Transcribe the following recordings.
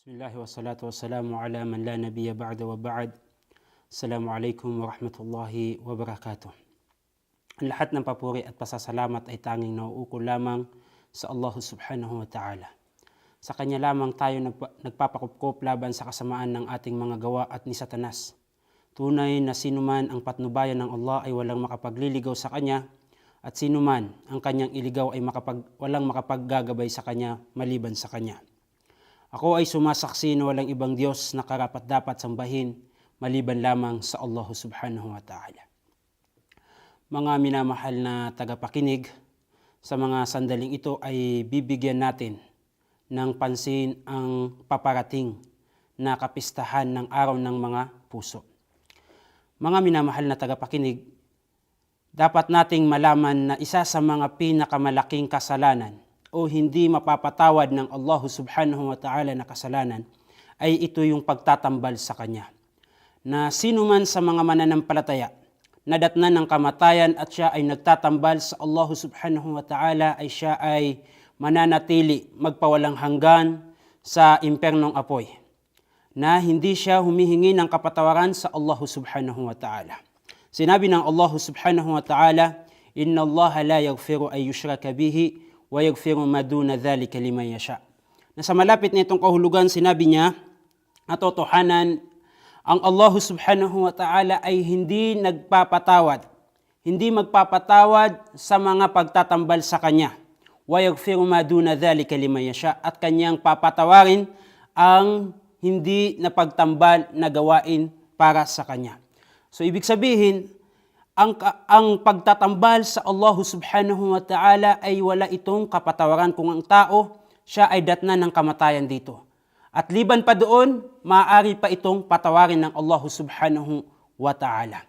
Bismillah wa salatu wa salamu ala man la nabiya ba'da wa ba'd. Assalamu alaikum wa rahmatullahi wa barakatuh. Ang lahat ng papuri at pasasalamat ay tanging nauukol lamang sa Allah subhanahu wa ta'ala. Sa Kanya lamang tayo nagpa- nagpapakupkop laban sa kasamaan ng ating mga gawa at ni Satanas. Tunay na sinuman ang patnubayan ng Allah ay walang makapagliligaw sa Kanya at sinuman ang Kanyang iligaw ay makapag, walang makapaggagabay sa Kanya maliban sa Kanya. Ako ay sumasaksi na walang ibang Diyos na karapat dapat sambahin maliban lamang sa Allah subhanahu wa ta'ala. Mga minamahal na tagapakinig, sa mga sandaling ito ay bibigyan natin ng pansin ang paparating na kapistahan ng araw ng mga puso. Mga minamahal na tagapakinig, dapat nating malaman na isa sa mga pinakamalaking kasalanan o hindi mapapatawad ng Allah subhanahu wa ta'ala na kasalanan ay ito yung pagtatambal sa Kanya. Na sino man sa mga mananampalataya nadatnan ng kamatayan at siya ay nagtatambal sa Allah subhanahu wa ta'ala ay siya ay mananatili magpawalang hanggan sa impernong apoy na hindi siya humihingi ng kapatawaran sa Allah subhanahu wa ta'ala. Sinabi ng Allah subhanahu wa ta'ala, Inna Allah la yaghfiru ay yushraka bihi wa yaghfiru ma duna dhalika liman yasha. Na sa malapit na itong kahulugan, sinabi niya, atotohanan, ang Allah subhanahu wa ta'ala ay hindi nagpapatawad, hindi magpapatawad sa mga pagtatambal sa Kanya. Wa yaghfiru ma duna dhalika liman yasha at Kanyang papatawarin ang hindi na pagtambal na gawain para sa Kanya. So ibig sabihin, ang, ang pagtatambal sa Allah subhanahu wa ta'ala ay wala itong kapatawaran kung ang tao, siya ay datnan ng kamatayan dito. At liban pa doon, maaari pa itong patawarin ng Allah subhanahu wa ta'ala.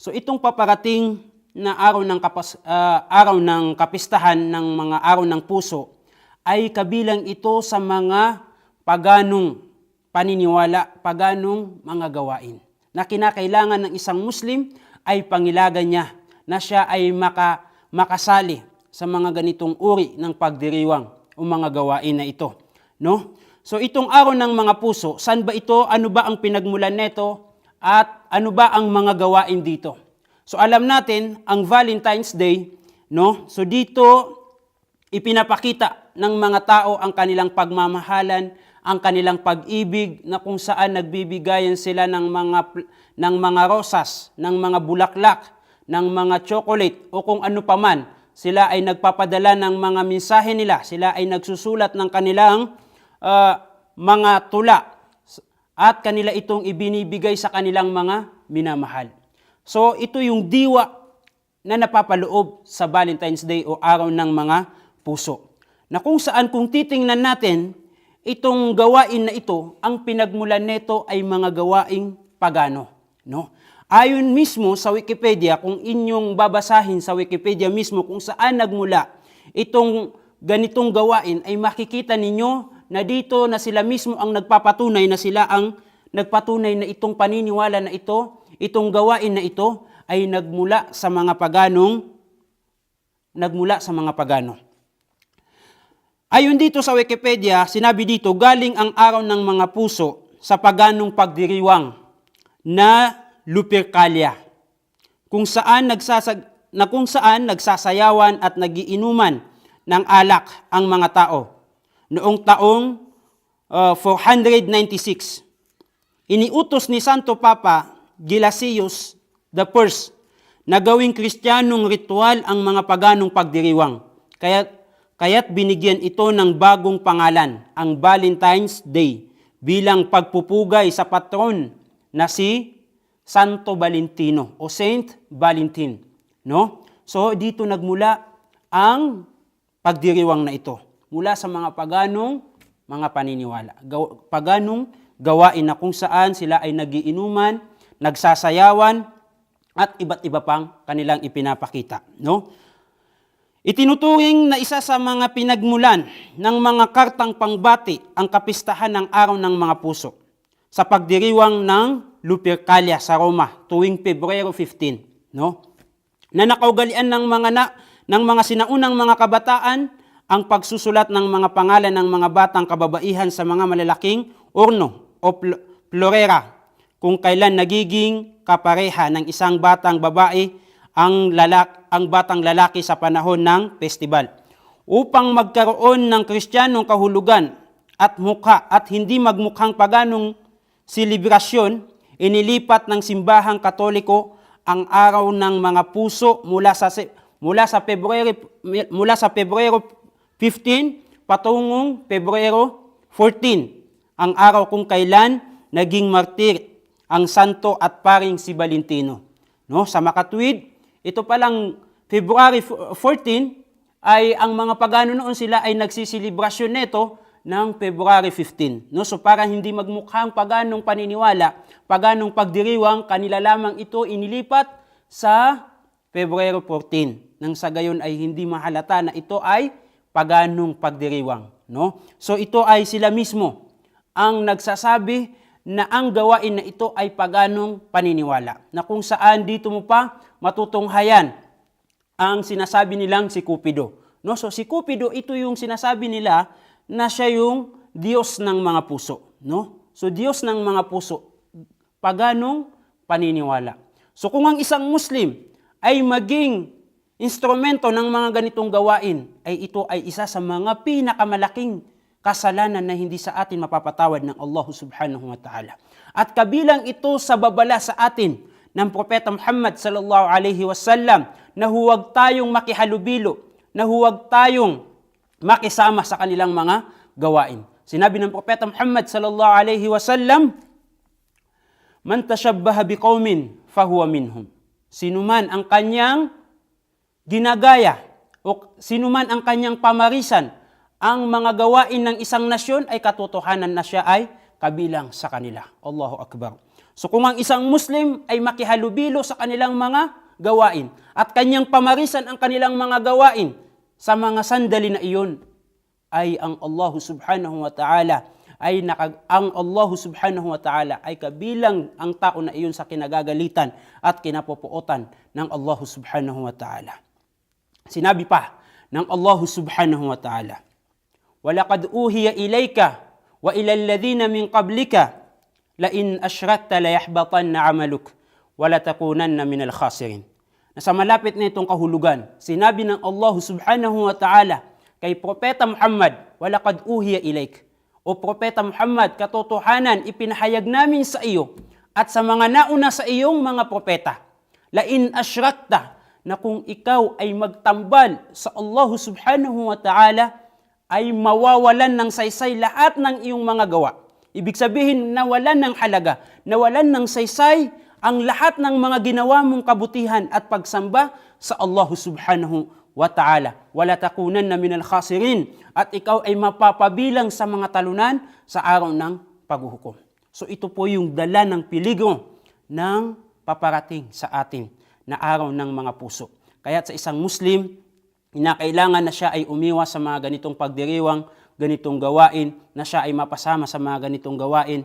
So itong paparating na araw ng, kapas, ah, araw ng kapistahan ng mga araw ng puso ay kabilang ito sa mga paganong paniniwala, paganong mga gawain na kinakailangan ng isang Muslim ay pangilagan niya na siya ay maka, makasali sa mga ganitong uri ng pagdiriwang o mga gawain na ito. No? So itong araw ng mga puso, saan ba ito? Ano ba ang pinagmulan nito? At ano ba ang mga gawain dito? So alam natin, ang Valentine's Day, no? So dito ipinapakita ng mga tao ang kanilang pagmamahalan, ang kanilang pag-ibig na kung saan nagbibigayan sila ng mga ng mga rosas, ng mga bulaklak, ng mga chocolate o kung ano paman. Sila ay nagpapadala ng mga mensahe nila, sila ay nagsusulat ng kanilang ah, mga tula at kanila itong ibinibigay sa kanilang mga minamahal. So ito yung diwa na napapaloob sa Valentine's Day o araw ng mga puso. Na kung saan kung titingnan natin, itong gawain na ito, ang pinagmulan nito ay mga gawaing pagano. No? Ayon mismo sa Wikipedia, kung inyong babasahin sa Wikipedia mismo kung saan nagmula itong ganitong gawain, ay makikita ninyo na dito na sila mismo ang nagpapatunay na sila ang nagpatunay na itong paniniwala na ito, itong gawain na ito ay nagmula sa mga paganong nagmula sa mga pagano. Ayon dito sa Wikipedia, sinabi dito, galing ang araw ng mga puso sa paganong pagdiriwang na Lupercalia, kung saan nagsasag na kung saan nagsasayawan at nagiinuman ng alak ang mga tao. Noong taong uh, 496, iniutos ni Santo Papa Gelasius the First na gawing kristyanong ritual ang mga paganong pagdiriwang. Kaya, kaya't binigyan ito ng bagong pangalan, ang Valentine's Day, bilang pagpupugay sa patron na si Santo Valentino o Saint Valentin. No? So dito nagmula ang pagdiriwang na ito. Mula sa mga paganong mga paniniwala. Paganong gawain na kung saan sila ay nagiinuman, nagsasayawan, at iba't iba pang kanilang ipinapakita. No? Itinuturing na isa sa mga pinagmulan ng mga kartang pangbati ang kapistahan ng araw ng mga puso sa pagdiriwang ng Lupercalia sa Roma tuwing Pebrero 15, no? Na nakaugalian ng mga na, ng mga sinaunang mga kabataan ang pagsusulat ng mga pangalan ng mga batang kababaihan sa mga malalaking urno o pl- florera kung kailan nagiging kapareha ng isang batang babae ang, lalak, ang batang lalaki sa panahon ng festival. Upang magkaroon ng kristyanong kahulugan at mukha at hindi magmukhang paganong selebrasyon, inilipat ng simbahang katoliko ang araw ng mga puso mula sa mula sa Pebrero mula sa Pebrero 15 patungong Pebrero 14 ang araw kung kailan naging martir ang santo at paring si Valentino. No, sa makatwid, ito palang February 14 ay ang mga pagano noon sila ay nagsiselebrasyon nito ng February 15. No? So para hindi magmukhang paganong paniniwala, paganong pagdiriwang, kanila lamang ito inilipat sa Pebrero 14. Nang sa gayon ay hindi mahalata na ito ay paganong pagdiriwang. No? So ito ay sila mismo ang nagsasabi na ang gawain na ito ay paganong paniniwala. Na kung saan dito mo pa matutunghayan ang sinasabi nilang si Cupido. No? So si Cupido, ito yung sinasabi nila na siya yung Diyos ng mga puso. No? So Diyos ng mga puso, paganong paniniwala. So kung ang isang Muslim ay maging instrumento ng mga ganitong gawain, ay ito ay isa sa mga pinakamalaking kasalanan na hindi sa atin mapapatawad ng Allah subhanahu wa ta'ala. At kabilang ito sa babala sa atin ng Propeta Muhammad sallallahu alaihi wasallam na huwag tayong makihalubilo, na huwag tayong makisama sa kanilang mga gawain. Sinabi ng Propeta Muhammad sallallahu alaihi wasallam, Man tashabbaha biqaumin fahuwa minhum. Sino man ang kanyang ginagaya o sino man ang kanyang pamarisan ang mga gawain ng isang nasyon ay katotohanan na siya ay kabilang sa kanila. Allahu Akbar. So kung ang isang Muslim ay makihalubilo sa kanilang mga gawain at kanyang pamarisan ang kanilang mga gawain sa mga sandali na iyon ay ang Allah subhanahu wa ta'ala ay nakag ang Allah subhanahu wa ta'ala ay kabilang ang tao na iyon sa kinagagalitan at kinapopuotan ng Allah subhanahu wa ta'ala. Sinabi pa ng Allah subhanahu wa ta'ala, وَلَقَدْ أُوهِيَ إِلَيْكَ وَإِلَى الَّذِينَ مِنْ قَبْلِكَ لَإِنْ أَشْرَكْتَ لَيَحْبَطَنَّ عَمَلُكَ wala takunanna minal khasirin. Nasa malapit na itong kahulugan, sinabi ng Allah subhanahu wa ta'ala kay Propeta Muhammad, walakad uhiya ilaik. O Propeta Muhammad, katotohanan ipinahayag namin sa iyo at sa mga nauna sa iyong mga propeta. Lain ashrakta na kung ikaw ay magtambal sa Allah subhanahu wa ta'ala, ay mawawalan ng saysay lahat ng iyong mga gawa. Ibig sabihin, nawalan ng halaga, nawalan ng saysay ang lahat ng mga ginawa mong kabutihan at pagsamba sa Allah subhanahu wa ta'ala. Wala takunan na minal khasirin at ikaw ay mapapabilang sa mga talunan sa araw ng paghuhukom. So ito po yung dala ng peligro ng paparating sa atin na araw ng mga puso. Kaya sa isang Muslim, Kinakailangan na siya ay umiwas sa mga ganitong pagdiriwang, ganitong gawain, na siya ay mapasama sa mga ganitong gawain.